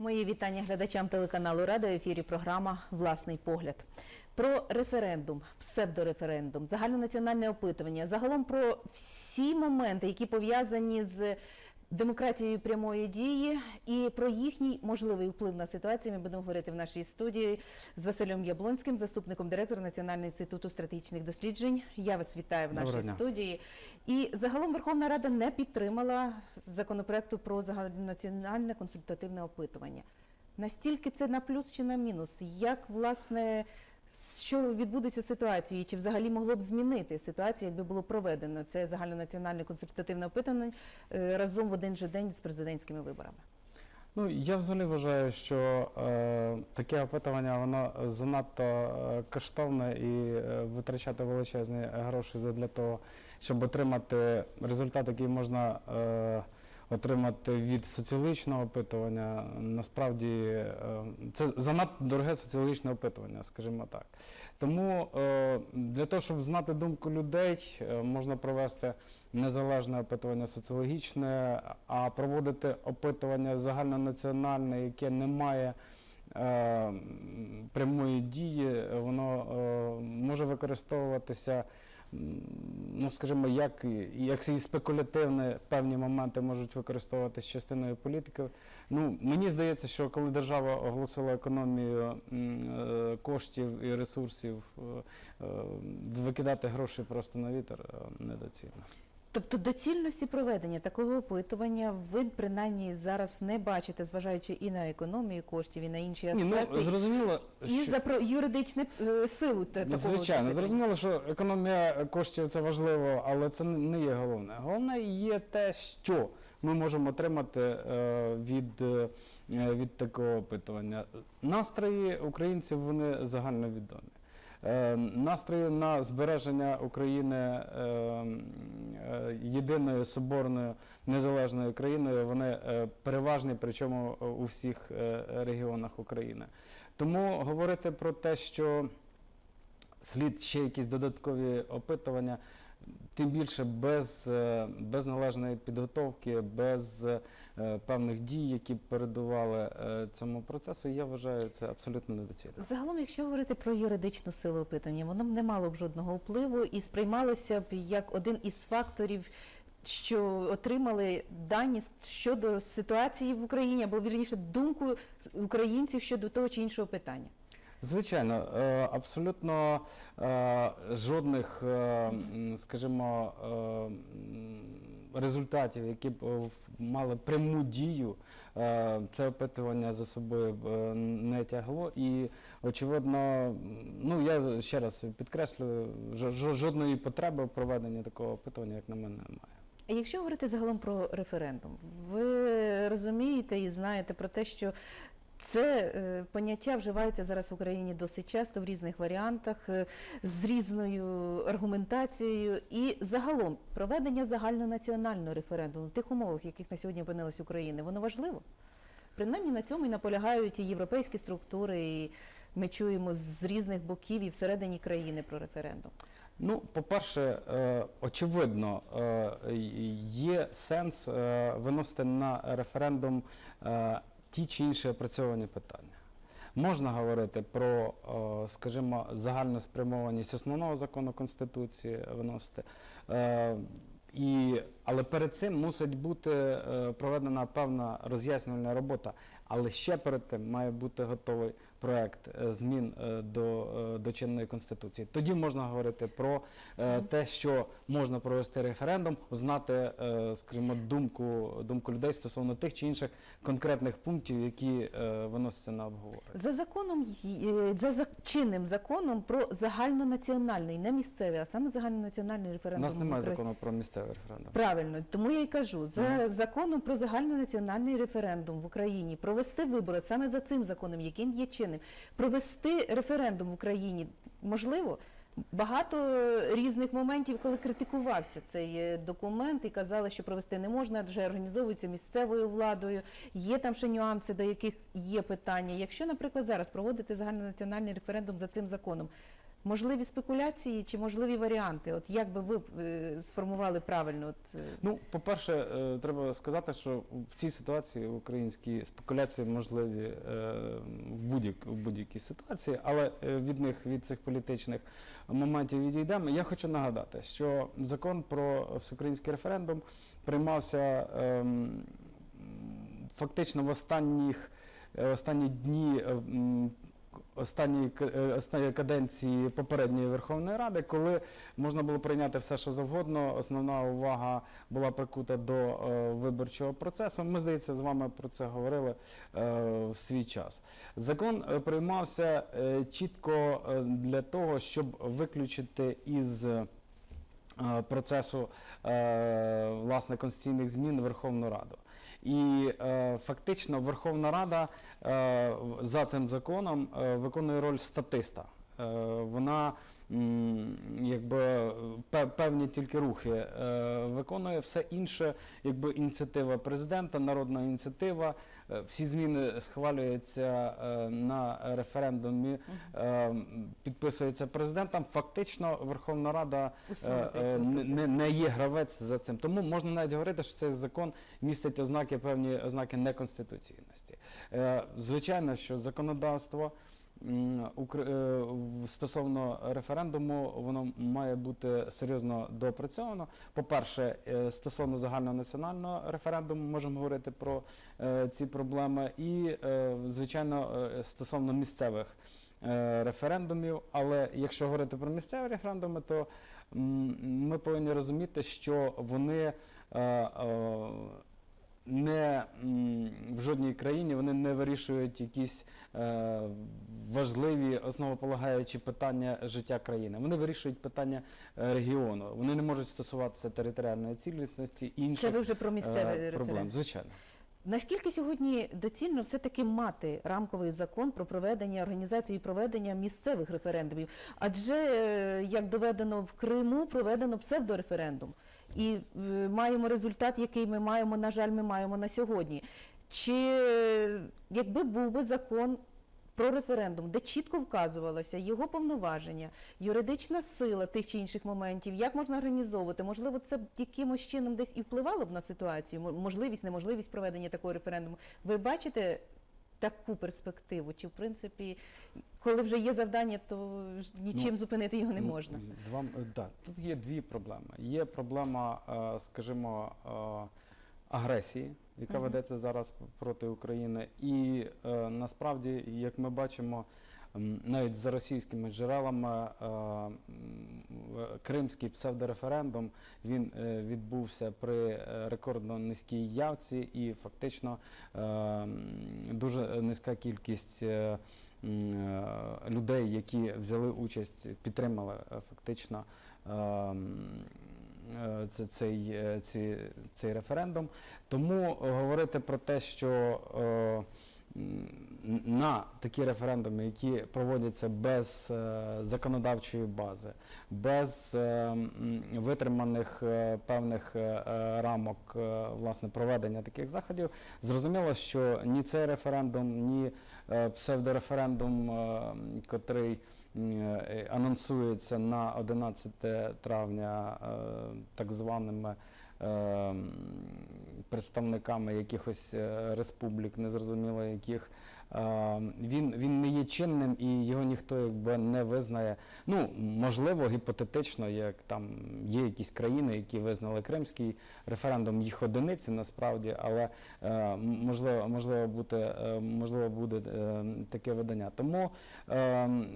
Мої вітання глядачам телеканалу Рада в ефірі програма Власний погляд. Про референдум, псевдореферендум, загальнонаціональне опитування, загалом про всі моменти, які пов'язані з демократією прямої дії, і про їхній можливий вплив на ситуацію. Ми будемо говорити в нашій студії з Василем Яблонським, заступником директора Національного інституту стратегічних досліджень. Я вас вітаю в нашій Доброго студії. І загалом Верховна Рада не підтримала законопроекту про загальнонаціональне консультативне опитування. Настільки це на плюс чи на мінус? Як власне що відбудеться ситуацією? Чи взагалі могло б змінити ситуацію, якби було проведено це загальнонаціональне консультативне опитування е, разом в один же день з президентськими виборами? Ну, я взагалі вважаю, що е, таке опитування воно занадто е, коштовне і е, витрачати величезні гроші для того, щоб отримати результат, який можна е, отримати від соціологічного опитування. Насправді е, це занадто дороге соціологічне опитування, скажімо так. Тому е, для того, щоб знати думку людей, е, можна провести незалежне опитування соціологічне, а проводити опитування загальнонаціональне, яке не має прямої дії, воно може використовуватися. Ну, скажімо, як, як і спекулятивне певні моменти можуть використовуватися частиною політиків. Ну, мені здається, що коли держава оголосила економію е, коштів і ресурсів, е, е, викидати гроші просто на вітер недоцільно. Тобто доцільності проведення такого опитування ви принаймні зараз не бачите, зважаючи і на економію коштів, і на інші Ні, ну зрозуміло, і що- за про юридичну е, силу та- такого Звичайно, зрозуміло, що економія коштів це важливо, але це не є головне. Головне є те, що ми можемо отримати е, від, е, від такого опитування. Настрої українців вони загальновідомі. Е, Настрої на збереження України е, е, єдиною соборною незалежною країною вони переважні, причому у всіх регіонах України. Тому говорити про те, що слід ще якісь додаткові опитування, тим більше без, без належної підготовки, без певних дій, які б передували е, цьому процесу, я вважаю це абсолютно недоцільно. Загалом, якщо говорити про юридичну силу опитування, воно б не мало б жодного впливу і сприймалося б як один із факторів, що отримали дані щодо ситуації в Україні, або вірніше думку українців щодо того чи іншого питання. Звичайно, е, абсолютно е, жодних, е, скажімо, е, результатів, які б е, мали пряму дію, е, це опитування за собою е, не тягло. І очевидно, ну я ще раз підкреслюю, жо- жо- жодної потреби в проведенні такого опитування, як на мене, немає. А Якщо говорити загалом про референдум, ви розумієте і знаєте про те, що це е, поняття вживається зараз в Україні досить часто в різних варіантах, е, з різною аргументацією. І загалом проведення загальнонаціонального референдуму в тих умовах, в яких на сьогодні опинилась Україна, воно важливо. Принаймні на цьому і наполягають і європейські структури, і ми чуємо з різних боків і всередині країни про референдум. Ну, по-перше, е, очевидно, є сенс виносити на референдум ті чи інші опрацьовані питання. Можна говорити про, е, скажімо, загальну спрямованість основного закону Конституції виносити. Е, І, але перед цим мусить бути е, проведена певна роз'яснювальна робота. Але ще перед тим має бути готовий проект е, змін е, до, е, до чинної конституції. Тоді можна говорити про те, що можна провести референдум, узнати, скажімо, думку, думку людей стосовно тих чи інших конкретних пунктів, які виносяться на обговорення. За законом за чинним законом про загальнонаціональний, не місцевий, а саме загальнонаціональний У референдум. нас немає закону про місцевий референдум. Правильно, тому я й кажу, за Мгм. законом про загальнонаціональний референдум в Україні провести вибори саме за цим законом, яким є чинним, провести референдум в Україні можливо. Багато різних моментів, коли критикувався цей е, документ і казали, що провести не можна, адже організовується місцевою владою. Є там ще нюанси, до яких є питання. Якщо, наприклад, зараз проводити загальнонаціональний референдум за цим законом, можливі спекуляції чи можливі варіанти? От як би ви е, сформували правильно? От, е, Ну, по-перше, е, треба сказати, що в цій ситуації українські спекуляції можливі в будь-як- будь-якій ситуації, але від них, від цих політичних моментів відійдемо. Я хочу нагадати, що закон про всеукраїнський референдум приймався ем, фактично в останніх останні дні. К- е, останньої каденції попередньої Верховної Ради, коли можна було прийняти все, що завгодно. Основна увага була прикута до е, виборчого процесу. Ми, здається, з вами про це говорили е, в свій час. Закон е, приймався е, чітко е, для того, щоб виключити із процесу власне конституційних змін Верховну Раду. І е, фактично Верховна Рада е, за цим законом е, виконує роль статиста. Е, вона якби пе- певні тільки рухи е, виконує все інше, якби ініціатива президента, народна ініціатива. Е, всі зміни схвалюються е, на референдумі, е, підписується президентом. Фактично Верховна Рада не, не, є гравець за цим. Тому можна навіть говорити, що цей закон містить ознаки, певні ознаки неконституційності. Звичайно, що законодавство. Е, Стосовно референдуму, воно має бути серйозно доопрацьовано. По-перше, е, стосовно загальнонаціонального референдуму можемо говорити про е, ці проблеми, і, звичайно, стосовно місцевих референдумів. Але якщо говорити про місцеві референдуми, то ми повинні розуміти, що вони не в жодній країні вони не вирішують якісь е, важливі основополагаючі питання життя країни. Вони вирішують питання е, регіону. Вони не можуть стосуватися територіальної цілісності інших Це ви вже про е, проблем. Звичайно. Наскільки сьогодні доцільно все-таки мати рамковий закон про проведення організацію і проведення місцевих референдумів? Адже, е, як доведено в Криму, проведено псевдореферендум. І е, маємо результат, який ми маємо, на жаль, ми маємо на сьогодні. Чи якби був би закон про референдум, де чітко вказувалося його повноваження, юридична сила тих чи інших моментів, як можна організовувати, можливо, це б якимось чином десь і впливало б на ситуацію, мо- можливість, неможливість проведення такого референдуму. Ви бачите таку перспективу? Чи в принципі, коли вже є завдання, то нічим зупинити його не Ну, можна? З вам е, да. Тут є дві проблеми. Є проблема, е, скажімо, е, агресії, яка ведеться зараз проти України, і насправді, як ми бачимо. Навіть за російськими джерелами е, кримський псевдореферендум він е, відбувся при е, рекордно низькій явці, і фактично дуже низька кількість людей, які взяли участь, підтримали фактично цей, е, цей референдум. Тому говорити про те, що на такі референдуми, які проводяться без е, законодавчої бази, без е, витриманих е, певних рамок власне проведення таких заходів, зрозуміло, що ні цей референдум, ні псевдореферендум, котрий анонсується на 11 травня так званими представниками якихось е, республік, незрозуміло яких. е, Він, він не є чинним і його ніхто якби не визнає. Ну, можливо, гіпотетично, як там є якісь країни, які визнали кримський референдум, їх одиниці насправді, але е, можливо, можливо, буде, е, можливо буде таке видання. Тому е, м,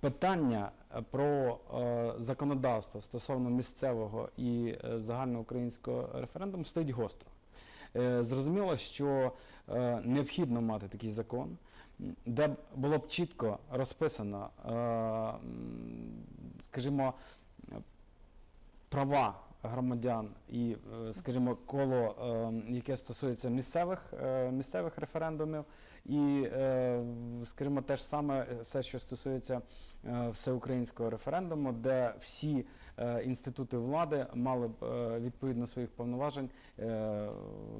питання про е, законодавство стосовно місцевого і е, загальноукраїнського референдуму стоїть гостро. Е, Зрозуміло, що е, необхідно мати такий закон, де було б чітко розписано, е, скажімо, е, права громадян і, е, скажімо, коло, е, яке стосується місцевих, е, місцевих референдумів, і, е, скажімо, те ж саме е, все, що стосується е, всеукраїнського референдуму, де всі інститути влади мали б відповідно своїх повноважень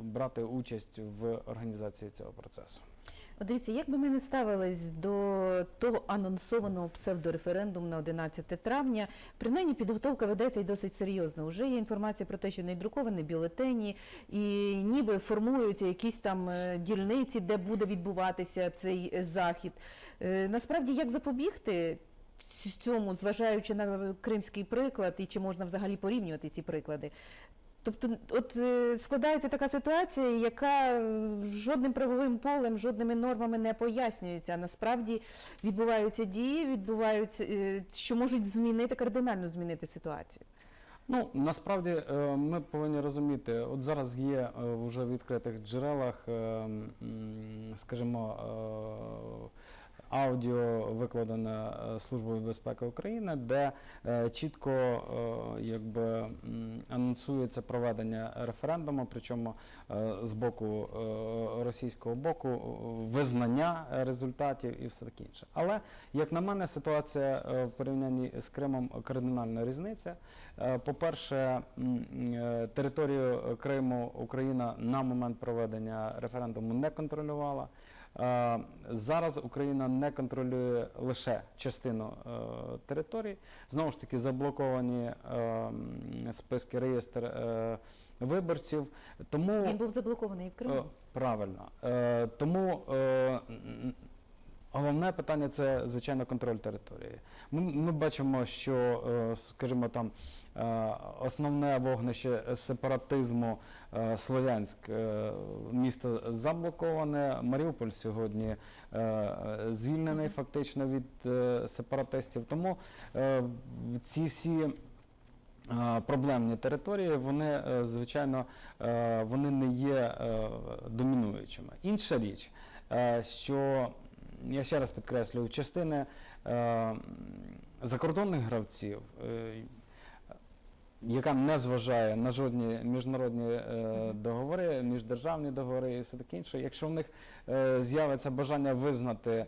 брати участь в організації цього процесу. Дивіться, як би ми не ставились до того анонсованого псевдореферендуму на 11 травня, принаймні підготовка ведеться і досить серйозно. Уже є інформація про те, що не друковані бюлетені, і ніби формуються якісь там е, дільниці, де буде відбуватися цей захід. Е, Насправді, як запобігти цьому, зважаючи на кримський приклад, і чи можна взагалі порівнювати ці приклади? Тобто, от е, складається така ситуація, яка е, жодним правовим полем, жодними нормами не пояснюється. Насправді відбуваються дії, відбуваються, е, що можуть змінити кардинально змінити ситуацію. Ну насправді ми повинні розуміти, от зараз є вже в відкритих джерелах, скажімо, аудіо викладене Службою безпеки України, де е, чітко е, якби анонсується проведення референдуму, причому е, з боку російського боку визнання результатів і все таке інше. Але як на мене, ситуація в порівнянні з Кримом кардинальна різниця. По-перше, територію Криму Україна на момент проведення референдуму не контролювала. Е, Зараз Україна не контролює лише частину е, території. Знову ж таки, заблоковані е, списки реєстр виборців. Тому Він був заблокований і в Криму. Правильно. Тому головне питання це, звичайно, контроль території. Ми, ми бачимо, що, е, скажімо, там е, основне вогнище сепаратизму е, Слов'янськ, місто заблоковане. Маріуполь сьогодні звільнений фактично від сепаратистів. Тому ці всі. Проблемні території, вони, звичайно, вони не є домінуючими. Інша річ, що я ще раз підкреслюю, частини е, закордонних гравців, е, яка не зважає на жодні міжнародні е, договори, міждержавні договори і все таке інше, якщо в них е, з'явиться бажання визнати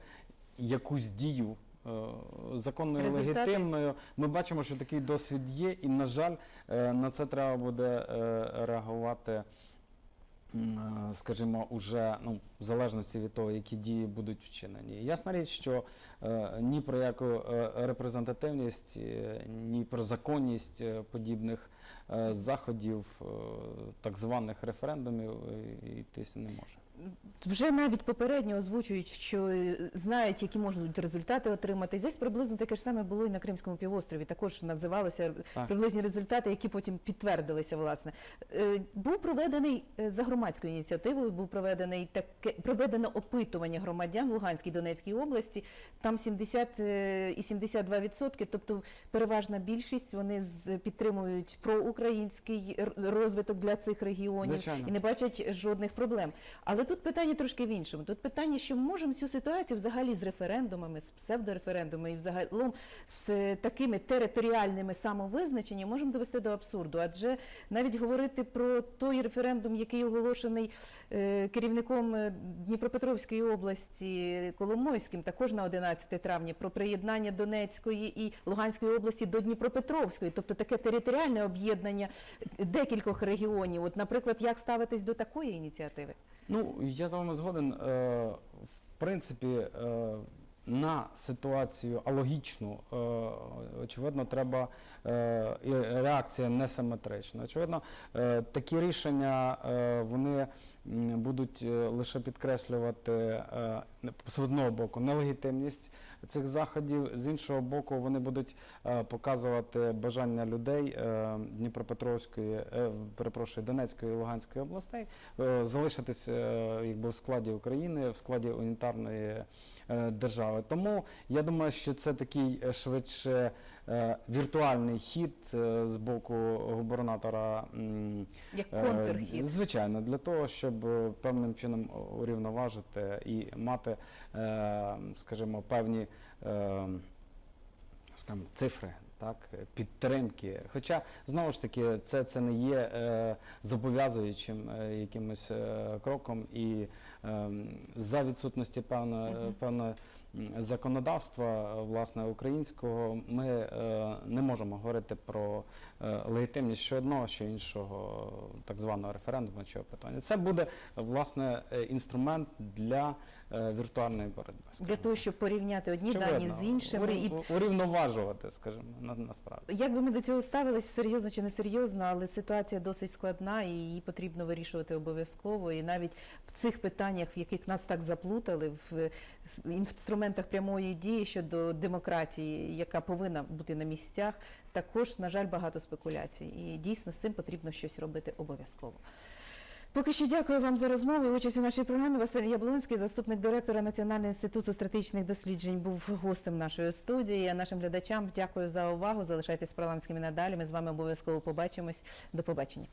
якусь дію. е, Законною Результати. легітимною, ми бачимо, що такий досвід є, і, на жаль, е, на це треба буде е, реагувати, скажімо, уже ну, в залежності від того, які дії будуть вчинені. Ясна річ, що е, ні про яку е, репрезентативність, е, ні про законність е, подібних е, заходів, е, так званих референдумів, е, йтися не може. Вже навіть попередньо озвучують, що е, знають, які можуть результати отримати. Десь приблизно таке ж саме було і на Кримському півострові. Також називалися Так. приблизні результати, які потім підтвердилися. Власне Е, був проведений е, за громадською ініціативою. Був проведений таке проведено опитування громадян Луганській Донецькій області. Там 70 е, і 72 відсотки, тобто переважна більшість вони підтримують проукраїнський розвиток для цих регіонів Звичайно. і не бачать жодних проблем. Але тут питання трошки в іншому. Тут питання, що ми можемо цю ситуацію взагалі з референдумами, з псевдореферендумами і взагалом з е, такими територіальними самовизначеннями можемо довести до абсурду. Адже навіть говорити про той референдум, який оголошений е, керівником е, Дніпропетровської області Коломойським, також на 11 травня, про приєднання Донецької і Луганської області до Дніпропетровської, тобто таке територіальне об'єднання декількох регіонів. От, наприклад, як ставитись до такої ініціативи? Ну, я з вами згоден. Е, в принципі, е, на ситуацію алогічну, е, очевидно, треба е, і реакція несиметрична. Очевидно, е, такі рішення вони будуть лише підкреслювати з одного боку нелегітимність цих заходів, з іншого боку, вони будуть показувати бажання людей Дніпропетровської, перепрошую, Донецької і Луганської областей залишитись якби в складі України, в складі унітарної держави. Тому я думаю, що це такий е, швидше е, віртуальний хід е, з боку губернатора. Як Е, контрхід? Звичайно, для того, щоб е, певним чином урівноважити і мати, е, скажімо, певні е, скажімо, цифри. Так, підтримки. Хоча знову ж таки це, це не є е, зобов'язуючим е, якимось е, кроком, і е, за відсутності певно, Мгм. певно, законодавства е, власне українського, ми е, не можемо говорити про е, легітимність що одного, що іншого так званого референдуму чи питання. Це буде власне е, інструмент для е, віртуальної боротьби. Для того, щоб порівняти одні Очевидно. дані з іншими і урівноважувати, скажімо, на, насправді. Як би ми до цього ставились серйозно чи не серйозно, але ситуація досить складна і її потрібно вирішувати обов'язково. І навіть в цих питаннях, в яких нас так заплутали, в інструментах прямої дії щодо демократії, яка повинна бути на місцях, також, на жаль, багато спекуляцій. І дійсно з цим потрібно щось робити обов'язково. Поки що дякую вам за розмову. і Участь у нашій програмі Василь Яблонський, заступник директора Національного інституту стратегічних досліджень, був гостем нашої студії. А нашим глядачам дякую за увагу. Залишайтесь парламентськими надалі. Ми з вами обов'язково побачимось. До побачення.